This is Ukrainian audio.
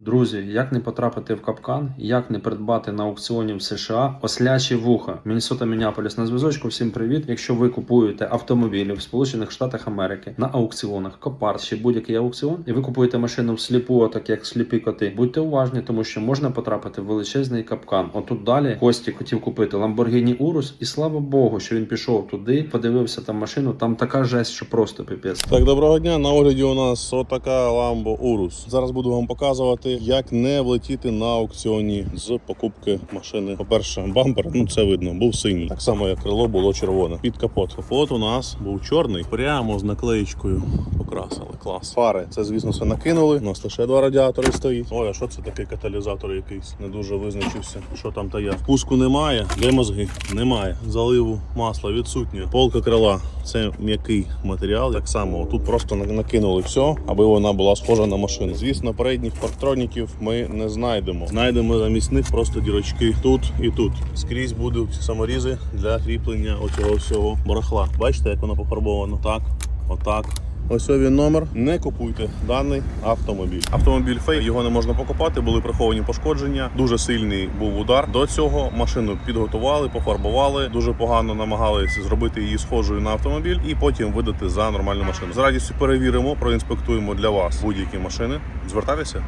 Друзі, як не потрапити в капкан, як не придбати на аукціоні в США ослячі вуха. Міннесота Мінneаполіс на зв'язочку. Всім привіт. Якщо ви купуєте автомобілі в Сполучених Штатах Америки на аукціонах, Копарс чи будь-який аукціон, і ви купуєте машину всліпу, так як сліпі коти, будьте уважні, тому що можна потрапити в величезний капкан. Отут далі Кості хотів купити Lamborghini Urus, і слава Богу, що він пішов туди, подивився там машину. Там така жесть, що просто піпець. Так, доброго дня. На огляді у нас отака Lambo Urus. Зараз буду вам показувати, як не влетіти на аукціоні з покупки машини. По-перше, бампер, ну це видно, був синій. Так само, як крило було червоне. Під капот. Капот у нас був чорний, прямо з наклеєчкою покрасили. Клас. Фари, це звісно все накинули. У нас лише два радіатори стоїть. Ой, а що це такий каталізатор якийсь? Не дуже визначився. Що там та є. Впуску немає, де мозги? Немає. Заливу масла відсутнє. Полка крила це м'який матеріал. Так само тут просто накинули все, аби вона була схожа на машину. Звісно, передніх парктроніків ми не знайдемо. Знайдемо замість них просто дірочки тут і тут. Скрізь будуть саморізи для кріплення оцього всього барахла. Бачите, як воно пофарбовано? Так, отак. Ось він номер. Не купуйте даний автомобіль. Автомобіль фейк, його не можна покупати, були приховані пошкодження. Дуже сильний був удар. До цього машину підготували, пофарбували. Дуже погано намагалися зробити її схожою на автомобіль і потім видати за нормальну машину. З радістю перевіримо, проінспектуємо для вас будь-які машини. Звертайтеся.